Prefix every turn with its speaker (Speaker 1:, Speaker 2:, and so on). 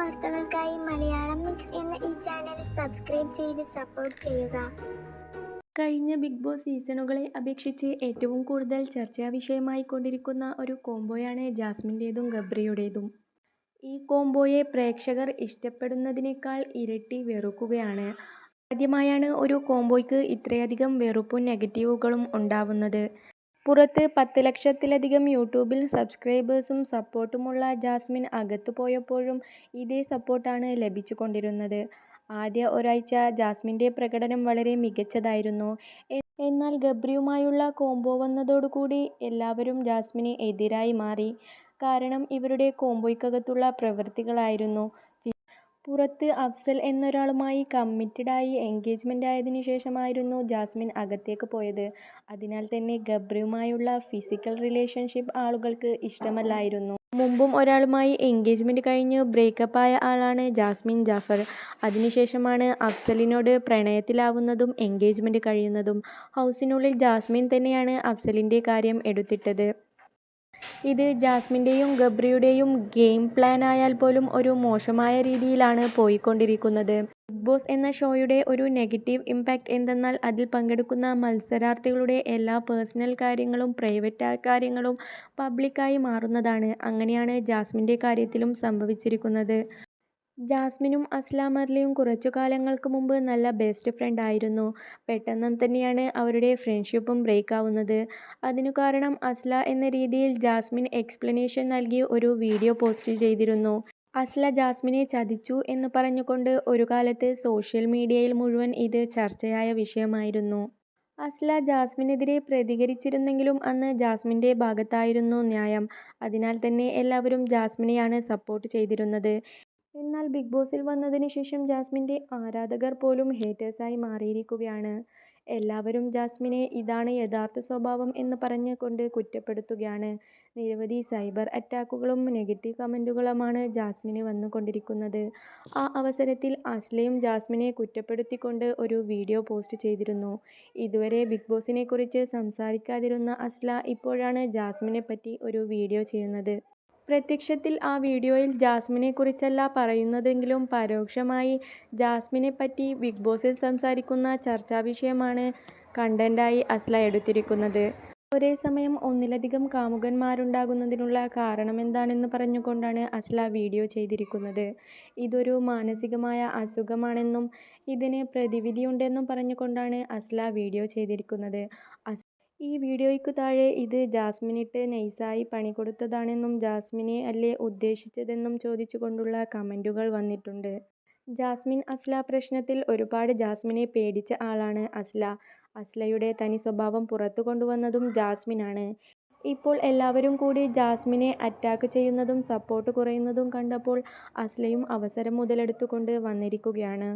Speaker 1: വാർത്തകൾക്കായി മലയാളം മിക്സ് എന്ന ഈ ചാനൽ സബ്സ്ക്രൈബ് ചെയ്ത് സപ്പോർട്ട് ചെയ്യുക
Speaker 2: കഴിഞ്ഞ ബിഗ് ബോസ് സീസണുകളെ അപേക്ഷിച്ച് ഏറ്റവും കൂടുതൽ ചർച്ചാ വിഷയമായി കൊണ്ടിരിക്കുന്ന ഒരു കോംബോയാണ് ജാസ്മിന്റേതും ഗബ്രിയുടേതും. ഈ കോംബോയെ പ്രേക്ഷകർ ഇഷ്ടപ്പെടുന്നതിനേക്കാൾ ഇരട്ടി വെറുക്കുകയാണ്. ആദ്യമായാണ് ഒരു കോംബോയ്ക്ക് ഇത്രയധികം വെറുപ്പും നെഗറ്റീവുകളും ഉണ്ടാവുന്നത്. പുറത്ത് പത്ത് ലക്ഷത്തിലധികം യൂട്യൂബിൽ സബ്സ്ക്രൈബേഴ്സും സപ്പോർട്ടുമുള്ള ജാസ്മിൻ അകത്ത് പോയപ്പോഴും ഇതേ സപ്പോർട്ടാണ് ലഭിച്ചുകൊണ്ടിരുന്നത്. ആദ്യ ഒരാഴ്ച ജാസ്മിന്റെ പ്രകടനം വളരെ മികച്ചതായിരുന്നു. എന്നാൽ ഗബ്രിയുമായുള്ള കോംബോ വന്നതോടുകൂടി എല്ലാവരും ജാസ്മിന് എതിരായി മാറി. കാരണം ഇവരുടെ കോംബോയ്ക്കകത്തുള്ള പ്രവൃത്തികളായിരുന്നു. പുറത്ത് അഫ്സൽ എന്നൊരാളുമായി കമ്മിറ്റഡായി എൻഗേജ്മെന്റ് ആയതിനു ശേഷമായിരുന്നു ജാസ്മിൻ അകത്തേക്ക് പോയത്. അതിനാൽ തന്നെ ഗബ്രിയുമായുള്ള ഫിസിക്കൽ റിലേഷൻഷിപ്പ് ആളുകൾക്ക് ഇഷ്ടമല്ലായിരുന്നു. മുമ്പും ഒരാളുമായി എൻഗേജ്മെന്റ് കഴിഞ്ഞ് ബ്രേക്കപ്പ് ആയ ആളാണ് ജാസ്മിൻ ജാഫർ. അതിനുശേഷമാണ് അഫ്സലിനോട് പ്രണയത്തിലാവുന്നതും എൻഗേജ്മെന്റ് കഴിയുന്നതും. ഹൗസിനുള്ളിൽ ജാസ്മിൻ തന്നെയാണ് അഫ്സലിന്റെ കാര്യം എടുത്തിട്ടത്. ഇത് ജാസ്മിന്റെയും ഗബ്രിയുടെയും ഗെയിം പ്ലാൻ ആയാൽ പോലും ഒരു മോശമായ രീതിയിലാണ് പോയിക്കൊണ്ടിരിക്കുന്നത്. ബിഗ് ബോസ് എന്ന ഷോയുടെ ഒരു നെഗറ്റീവ് ഇമ്പാക്റ്റ് എന്തെന്നാൽ അതിൽ പങ്കെടുക്കുന്ന മത്സരാർത്ഥികളുടെ എല്ലാ പേഴ്സണൽ കാര്യങ്ങളും പ്രൈവറ്റ് കാര്യങ്ങളും പബ്ലിക്കായി മാറുന്നതാണ്. അങ്ങനെയാണ് ജാസ്മിന്റെ കാര്യത്തിലും സംഭവിച്ചിരിക്കുന്നത്. ജാസ്മിനും അസ്ല അർലിയും കുറച്ചു കാലങ്ങൾക്ക് മുമ്പ് നല്ല ബെസ്റ്റ് ഫ്രണ്ട് ആയിരുന്നു. പെട്ടെന്ന് തന്നെയാണ് അവരുടെ ഫ്രണ്ട്ഷിപ്പും ബ്രേക്ക് ആവുന്നത് അതിനു കാരണം അസ്ല എന്ന രീതിയിൽ ജാസ്മിൻ എക്സ്പ്ലനേഷൻ നൽകി ഒരു വീഡിയോ പോസ്റ്റ് ചെയ്തിരുന്നു. അസ്ല ജാസ്മിനെ ചതിച്ചു എന്ന് പറഞ്ഞുകൊണ്ട് ഒരു കാലത്ത് സോഷ്യൽ മീഡിയയിൽ മുഴുവൻ ഇത് ചർച്ചയായ വിഷയമായിരുന്നു. അസ്ല ജാസ്മിനെതിരെ പ്രതികരിച്ചിരുന്നെങ്കിലും അന്ന് ജാസ്മിന്റെ ഭാഗത്തായിരുന്നു ന്യായം. അതിനാൽ തന്നെ എല്ലാവരും ജാസ്മിനെയാണ് സപ്പോർട്ട് ചെയ്തിരുന്നത്. എന്നാൽ ബിഗ് ബോസിൽ വന്നതിന് ശേഷം ജാസ്മിന്റെ ആരാധകർ പോലും ഹേറ്റേഴ്സായി മാറിയിരിക്കുകയാണ്. എല്ലാവരും ജാസ്മിനെ ഇതാണ് യഥാർത്ഥ സ്വഭാവം എന്ന് പറഞ്ഞ് കൊണ്ട് കുറ്റപ്പെടുത്തുകയാണ്. നിരവധി സൈബർ അറ്റാക്കുകളും നെഗറ്റീവ് കമന്റുകളുമാണ് ജാസ്മിന് വന്നുകൊണ്ടിരിക്കുന്നത്. ആ അവസരത്തിൽ അസ്ലയും ജാസ്മിനെ കുറ്റപ്പെടുത്തിക്കൊണ്ട് ഒരു വീഡിയോ പോസ്റ്റ് ചെയ്തിരുന്നു. ഇതുവരെ ബിഗ് ബോസിനെ കുറിച്ച് സംസാരിക്കാതിരുന്ന അസ്ല ഇപ്പോഴാണ് ജാസ്മിനെ പറ്റി ഒരു വീഡിയോ ചെയ്യുന്നത്. പ്രത്യക്ഷത്തിൽ ആ വീഡിയോയിൽ ജാസ്മിനെ കുറിച്ചല്ല പറയുന്നതെങ്കിലും പരോക്ഷമായി ജാസ്മിനെ പറ്റി ബിഗ് ബോസിൽ സംസാരിക്കുന്ന ചർച്ചാ വിഷയമാണ് കണ്ടന്റായി അസ്ല എടുത്തിരിക്കുന്നത്. ഒരേ സമയം ഒന്നിലധികം കാമുകന്മാരുണ്ടാകുന്നതിനുള്ള കാരണമെന്താണെന്ന് പറഞ്ഞുകൊണ്ടാണ് അസ്ല വീഡിയോ ചെയ്തിരിക്കുന്നത്. ഇതൊരു മാനസികമായ അസുഖമാണെന്നും ഇതിന് പ്രതിവിധിയുണ്ടെന്നും പറഞ്ഞുകൊണ്ടാണ് അസ്ല വീഡിയോ ചെയ്തിരിക്കുന്നത്. ഈ വീഡിയോയ്ക്ക് താഴെ ഇത് ജാസ്മിനിട്ട് നൈസായി പണി കൊടുത്തതാണെന്നും ജാസ്മിനെ അല്ലേ ഉദ്ദേശിച്ചതെന്നും ചോദിച്ചുകൊണ്ടുള്ള കമന്റുകൾ വന്നിട്ടുണ്ട്. ജാസ്മിൻ അസ്ല പ്രശ്നത്തിൽ ഒരുപാട് ജാസ്മിനെ പേടിച്ച ആളാണ് അസ്ല. അസ്ലയുടെ തനി സ്വഭാവം പുറത്തു കൊണ്ടുവന്നതും ജാസ്മിനാണ്. ഇപ്പോൾ എല്ലാവരും കൂടി ജാസ്മിനെ അറ്റാക്ക് ചെയ്യുന്നതും സപ്പോർട്ട് കുറയുന്നതും കണ്ടപ്പോൾ അസ്ലയും അവസരം മുതലെടുത്തുകൊണ്ട് വന്നിരിക്കുകയാണ്.